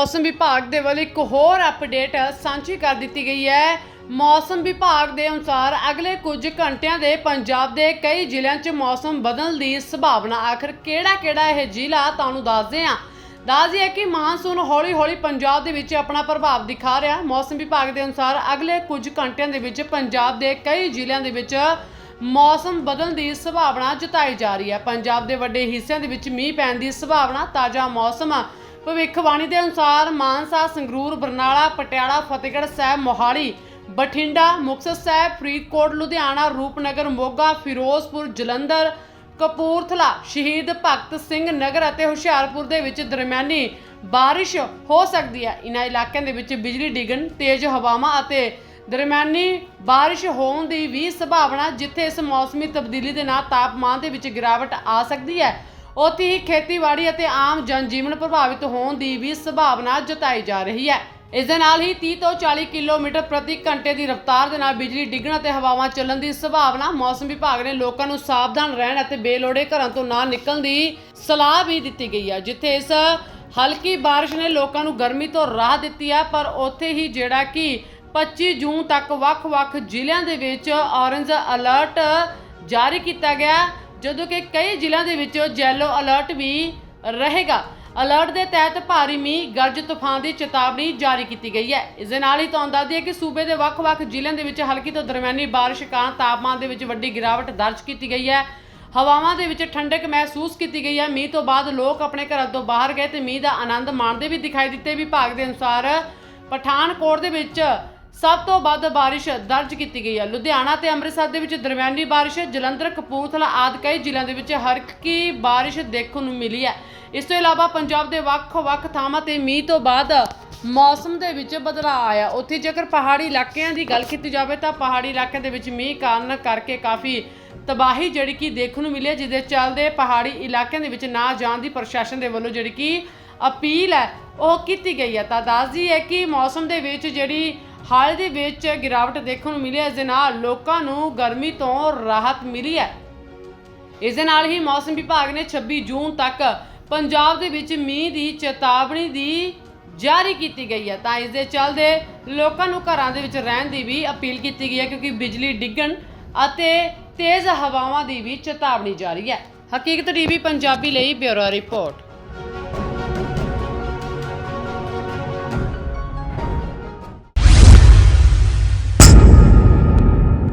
ਮੌਸਮ ਵਿਭਾਗ ਦੇ ਵੱਲੋਂ ਇੱਕ ਹੋਰ ਅਪਡੇਟ ਸਾਂਝੀ ਕਰ ਦਿੱਤੀ ਗਈ ਹੈ। ਮੌਸਮ ਵਿਭਾਗ ਦੇ ਅਨੁਸਾਰ ਅਗਲੇ ਕੁਝ ਘੰਟਿਆਂ ਦੇ ਪੰਜਾਬ ਦੇ ਕਈ ਜ਼ਿਲ੍ਹਿਆਂ 'ਚ ਮੌਸਮ ਬਦਲਣ ਦੀ ਸੰਭਾਵਨਾ ਆਖਰ ਕਿਹੜਾ-ਕਿਹੜਾ ਇਹ ਜ਼ਿਲ੍ਹਾ ਤੁਹਾਨੂੰ ਦੱਸਦੇ ਹਾਂ। ਦੱਸ ਦਈਏ ਕਿ ਮਾਨਸੂਨ ਹੌਲੀ-ਹੌਲੀ ਪੰਜਾਬ ਦੇ ਵਿੱਚ ਆਪਣਾ ਪ੍ਰਭਾਵ ਦਿਖਾ ਰਿਹਾ। ਮੌਸਮ ਵਿਭਾਗ ਦੇ ਅਨੁਸਾਰ ਅਗਲੇ ਕੁਝ ਘੰਟਿਆਂ ਦੇ ਵਿੱਚ ਪੰਜਾਬ ਦੇ ਕਈ ਜ਼ਿਲ੍ਹਿਆਂ ਦੇ ਵਿੱਚ ਮੌਸਮ ਬਦਲਣ ਦੀ ਸੰਭਾਵਨਾ ਜਤਾਈ ਜਾ ਰਹੀ ਹੈ। ਪੰਜਾਬ ਦੇ ਵੱਡੇ ਹਿੱਸਿਆਂ ਦੇ ਵਿੱਚ ਮੀਂਹ ਪੈਣ ਦੀ ਸੰਭਾਵਨਾ, ਤਾਜ਼ਾ ਮੌਸਮ ਭਵਿੱਖਬਾਣੀ ਦੇ ਅਨੁਸਾਰ ਮਾਨਸਾ, ਸੰਗਰੂਰ, ਬਰਨਾਲਾ, ਪਟਿਆਲਾ, ਫਤਿਹਗੜ੍ਹ ਸਾਹਿਬ, ਮੋਹਾਲੀ, ਬਠਿੰਡਾ, ਮੁਕਤਸਰ ਸਾਹਿਬ, ਫਰੀਦਕੋਟ, ਲੁਧਿਆਣਾ, ਰੂਪਨਗਰ, ਮੋਗਾ, ਫਿਰੋਜ਼ਪੁਰ, ਜਲੰਧਰ, ਕਪੂਰਥਲਾ, ਸ਼ਹੀਦ ਭਗਤ ਸਿੰਘ ਨਗਰ ਅਤੇ ਹੁਸ਼ਿਆਰਪੁਰ ਦੇ ਵਿੱਚ ਦਰਮਿਆਨੀ ਬਾਰਿਸ਼ ਹੋ ਸਕਦੀ ਹੈ। ਇਨ੍ਹਾਂ ਇਲਾਕਿਆਂ ਦੇ ਵਿੱਚ ਬਿਜਲੀ ਡਿੱਗਣ, ਤੇਜ਼ ਹਵਾਵਾਂ ਅਤੇ ਦਰਮਿਆਨੀ ਬਾਰਿਸ਼ ਹੋਣ ਦੀ ਵੀ ਸੰਭਾਵਨਾ, ਜਿੱਥੇ ਇਸ ਮੌਸਮੀ ਤਬਦੀਲੀ ਦੇ ਨਾਲ ਤਾਪਮਾਨ ਦੇ ਵਿੱਚ ਗਿਰਾਵਟ ਆ ਸਕਦੀ ਹੈ। ਉੱਥੇ ਹੀ ਖੇਤੀਬਾੜੀ ਅਤੇ ਆਮ ਜਨਜੀਵਨ ਪ੍ਰਭਾਵਿਤ ਹੋਣ ਦੀ ਵੀ ਸੰਭਾਵਨਾ ਜਤਾਈ ਜਾ ਰਹੀ ਹੈ। ਇਸ ਦੇ ਨਾਲ ਹੀ 30 ਤੋਂ 40 ਕਿਲੋਮੀਟਰ ਪ੍ਰਤੀ ਘੰਟੇ ਦੀ ਰਫ਼ਤਾਰ ਦੇ ਨਾਲ ਬਿਜਲੀ ਡਿੱਗਣ ਅਤੇ ਹਵਾਵਾਂ ਚੱਲਣ ਦੀ ਸੰਭਾਵਨਾ ਮੌਸਮ ਵਿਭਾਗ ਨੇ ਲੋਕਾਂ ਨੂੰ ਸਾਵਧਾਨ ਰਹਿਣ ਅਤੇ ਬੇਲੋੜੇ ਘਰਾਂ ਤੋਂ ਨਾ ਨਿਕਲਣ ਦੀ ਸਲਾਹ ਵੀ ਦਿੱਤੀ ਗਈ ਹੈ। ਜਿੱਥੇ ਇਸ ਹਲਕੀ ਬਾਰਿਸ਼ ਨੇ ਲੋਕਾਂ ਨੂੰ ਗਰਮੀ ਤੋਂ ਰਾਹਤ ਦਿੱਤੀ ਹੈ, ਪਰ ਉੱਥੇ ਹੀ ਜਿਹੜਾ ਕਿ 25 ਜੂਨ ਤੱਕ ਵੱਖ-ਵੱਖ ਜ਼ਿਲ੍ਹਿਆਂ ਦੇ ਵਿੱਚ ਔਰੰਜ ਅਲਰਟ ਜਾਰੀ ਕੀਤਾ ਗਿਆ। ਜਦੋਂ ਕਿ ਕਈ ਜ਼ਿਲ੍ਹਿਆਂ ਦੇ ਵਿੱਚ ਜੈਲੋ ਅਲਰਟ ਵੀ ਰਹੇਗਾ। ਅਲਰਟ ਦੇ ਤਹਿਤ ਭਾਰੀ ਮੀਂਹ, ਗਰਜ ਤੂਫਾਨ ਦੀ ਚੇਤਾਵਨੀ ਜਾਰੀ ਕੀਤੀ ਗਈ ਹੈ। ਇਸ ਦੇ ਨਾਲ ਹੀ ਤੁਹਾਨੂੰ ਦੱਸ ਦਈਏ ਕਿ ਸੂਬੇ ਦੇ ਵੱਖ-ਵੱਖ ਜ਼ਿਲ੍ਹਿਆਂ ਦੇ ਵਿੱਚ ਹਲਕੀ ਤੋਂ ਦਰਮਿਆਨੀ ਬਾਰਿਸ਼ ਕਾਰਨ ਤਾਪਮਾਨ ਦੇ ਵਿੱਚ ਵੱਡੀ ਗਿਰਾਵਟ ਦਰਜ ਕੀਤੀ ਗਈ ਹੈ। ਹਵਾਵਾਂ ਦੇ ਵਿੱਚ ਠੰਡਕ ਮਹਿਸੂਸ ਕੀਤੀ ਗਈ ਹੈ। ਮੀਂਹ ਤੋਂ ਬਾਅਦ ਲੋਕ ਆਪਣੇ ਘਰਾਂ ਤੋਂ ਬਾਹਰ ਗਏ ਤੇ ਮੀਂਹ ਦਾ ਆਨੰਦ ਮਾਣਦੇ ਵੀ ਦਿਖਾਈ ਦਿੱਤੇ। ਵਿਭਾਗ ਦੇ ਅਨੁਸਾਰ ਪਠਾਨਕੋਟ ਦੇ ਵਿੱਚ ਸਭ ਤੋਂ ਵੱਧ ਬਾਰਿਸ਼ ਦਰਜ ਕੀਤੀ ਗਈ ਹੈ। ਲੁਧਿਆਣਾ ਤੇ ਅੰਮ੍ਰਿਤਸਰ ਦੇ ਵਿੱਚ ਦਰਮਿਆਨੀ ਬਾਰਿਸ਼, ਜਲੰਧਰ, ਕਪੂਰਥਲਾ ਆਦਿ ਕਈ ਜ਼ਿਲ੍ਹਿਆਂ ਦੇ ਵਿੱਚ ਹਲਕੀ ਬਾਰਿਸ਼ ਦੇਖਣ ਨੂੰ ਮਿਲੀ ਹੈ। ਇਸ ਤੋਂ ਇਲਾਵਾ ਪੰਜਾਬ ਦੇ ਵੱਖ-ਵੱਖ ਥਾਵਾਂ ਤੇ ਮੀਂਹ ਤੋਂ ਬਾਅਦ ਮੌਸਮ ਦੇ ਵਿੱਚ ਬਦਲਾਅ ਆਇਆ। ਉੱਥੇ ਜੇਕਰ ਪਹਾੜੀ ਇਲਾਕਿਆਂ ਦੀ ਗੱਲ ਕੀਤੀ ਜਾਵੇ ਤਾਂ ਪਹਾੜੀ ਇਲਾਕਿਆਂ ਦੇ ਵਿੱਚ ਮੀਂਹ ਕਾਰਨ ਕਰਕੇ ਕਾਫੀ ਤਬਾਹੀ ਜਿਹੜੀ ਕਿ ਦੇਖਣ ਨੂੰ ਮਿਲੀ ਹੈ, ਜਿਹਦੇ ਚੱਲਦੇ ਪਹਾੜੀ ਇਲਾਕਿਆਂ ਦੇ ਵਿੱਚ ਨਾ ਜਾਣ ਦੀ ਪ੍ਰਸ਼ਾਸਨ ਦੇ ਵੱਲੋਂ ਜਿਹੜੀ ਕਿ ਅਪੀਲ ਹੈ, ਉਹ ਕੀਤੀ ਗਈ ਹੈ। ਤਾਂ ਦੱਸਦੀ ਹੈ ਕਿ ਮੌਸਮ ਦੇ ਵਿੱਚ ਜਿਹੜੀ ਹਾਲ ਦੇ ਵਿੱਚ ਗਿਰਾਵਟ ਦੇਖਣ ਨੂੰ ਮਿਲੀ ਹੈ ਇਸ ਦੇ ਨਾਲ ਲੋਕਾਂ ਨੂੰ ਗਰਮੀ ਤੋਂ ਰਾਹਤ ਮਿਲੀ ਹੈ। ਇਸ ਦੇ ਨਾਲ ਹੀ ਮੌਸਮ ਵਿਭਾਗ ਨੇ 26 ਜੂਨ ਤੱਕ ਪੰਜਾਬ ਦੇ ਵਿੱਚ ਮੀਂਹ ਦੀ ਚੇਤਾਵਨੀ ਦੀ ਜਾਰੀ ਕੀਤੀ ਗਈ ਹੈ। ਤਾਂ ਇਸ ਦੇ ਚਲਦੇ ਲੋਕਾਂ ਨੂੰ ਘਰਾਂ ਦੇ ਵਿੱਚ ਰਹਿਣ ਦੀ ਵੀ ਅਪੀਲ ਕੀਤੀ ਗਈ ਹੈ, ਕਿਉਂਕਿ ਬਿਜਲੀ ਡਿੱਗਣ ਅਤੇ ਤੇਜ਼ ਹਵਾਵਾਂ ਦੀ ਵੀ ਚੇਤਾਵਨੀ ਜਾਰੀ ਹੈ। ਹਕੀਕਤ ਟੀਵੀ ਪੰਜਾਬੀ ਲਈ ਬਿਊਰੋ ਰਿਪੋਰਟ।